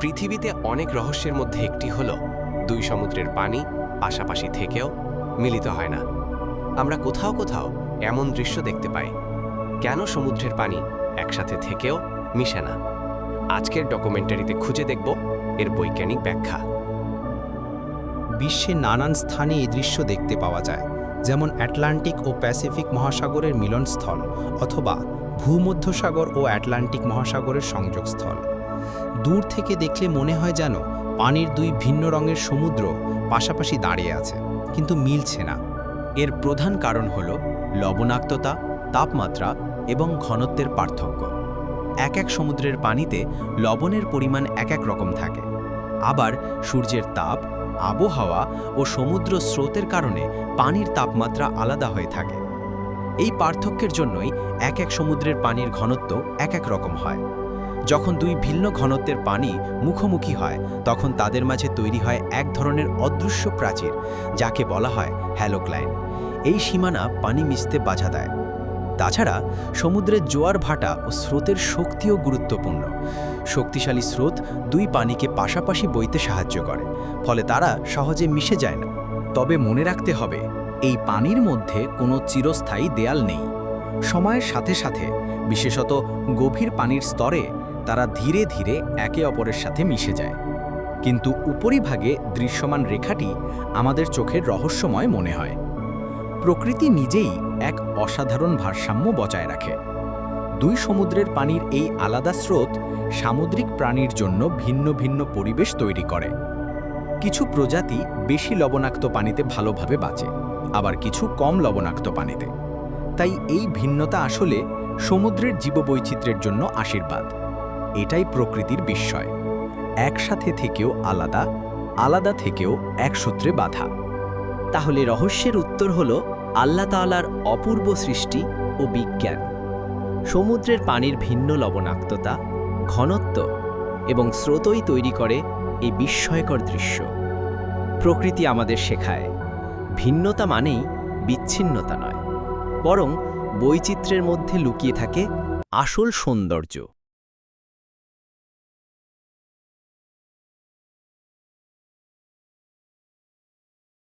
পৃথিবীতে অনেক রহস্যের মধ্যে একটি হল, দুই সমুদ্রের পানি পাশাপাশি থেকেও মিলিত হয় না। আমরা কোথাও কোথাও এমন দৃশ্য দেখতে পাই। কেন সমুদ্রের পানি একসাথে থেকেও মিশে না? আজকের ডকুমেন্টারিতে খুঁজে দেখব এর বৈজ্ঞানিক ব্যাখ্যা। বিশ্বের নানান স্থানে এই দৃশ্য দেখতে পাওয়া যায়, যেমন অ্যাটলান্টিক ও প্যাসিফিক মহাসাগরের মিলনস্থল অথবা ভূমধ্যসাগর ও আটলান্টিক মহাসাগরের সংযোগস্থল। দূর থেকে দেখলে মনে হয় যেন পানির দুই ভিন্ন রঙের সমুদ্র পাশাপাশি দাঁড়িয়ে আছে, কিন্তু মিলছে না। এর প্রধান কারণ হল লবণাক্ততা, তাপমাত্রা এবং ঘনত্বের পার্থক্য। এক এক সমুদ্রের পানিতে লবণের পরিমাণ এক এক রকম থাকে। আবার সূর্যের তাপ, আবহাওয়া ও সমুদ্র স্রোতের কারণে পানির তাপমাত্রা আলাদা হয়ে থাকে। এই পার্থক্যের জন্যই এক এক সমুদ্রের পানির ঘনত্ব এক এক রকম হয়। যখন দুই ভিন্ন ঘনত্বের পানি মুখোমুখি হয়, তখন তাদের মাঝে তৈরি হয় এক ধরনের অদৃশ্য প্রাচীর, যাকে বলা হয় হ্যালোক্লাইন। এই সীমানা পানি মিশতে বাধা দেয়। তাছাড়া, সমুদ্রের জোয়ার ভাটা ও স্রোতের শক্তিও গুরুত্বপূর্ণ। শক্তিশালী স্রোত দুই পানিকে পাশাপাশি বইতে সাহায্য করে, ফলে তারা সহজে মিশে যায় না। তবে মনে রাখতে হবে, এই পানির মধ্যে কোনো চিরস্থায়ী দেয়াল নেই। সময়ের সাথে সাথে, বিশেষত গভীর পানির স্তরে তারা ধীরে ধীরে একে অপরের সাথে মিশে যায়। কিন্তু উপরিভাগে দৃশ্যমান রেখাটি আমাদের চোখের রহস্যময় মনে হয়। প্রকৃতি নিজেই এক অসাধারণ ভারসাম্য বজায় রাখে। দুই সমুদ্রের পানির এই আলাদা স্রোত সামুদ্রিক প্রাণীর জন্য ভিন্ন ভিন্ন পরিবেশ তৈরি করে। কিছু প্রজাতি বেশি লবণাক্ত পানিতে ভালোভাবে বাঁচে, আবার কিছু কম লবণাক্ত পানিতে। তাই এই ভিন্নতা আসলে সমুদ্রের জীববৈচিত্র্যের জন্য আশীর্বাদ। এটাই প্রকৃতির বিস্ময়। একসাথে থেকেও আলাদা আলাদা থেকেও এক সূত্রে বাধা। তাহলে রহস্যের উত্তর হল আল্লাহ তাআলার অপূর্ব সৃষ্টি ও বিজ্ঞান। সমুদ্রের পানির ভিন্ন লবণাক্ততা, ঘনত্ব এবং স্রোতই তৈরি করে এই বিস্ময়কর দৃশ্য। প্রকৃতি আমাদের শেখায়, ভিন্নতা মানেই বিচ্ছিন্নতা নয়, বরং বৈচিত্র্যের মধ্যে লুকিয়ে থাকে আসল সৌন্দর্য।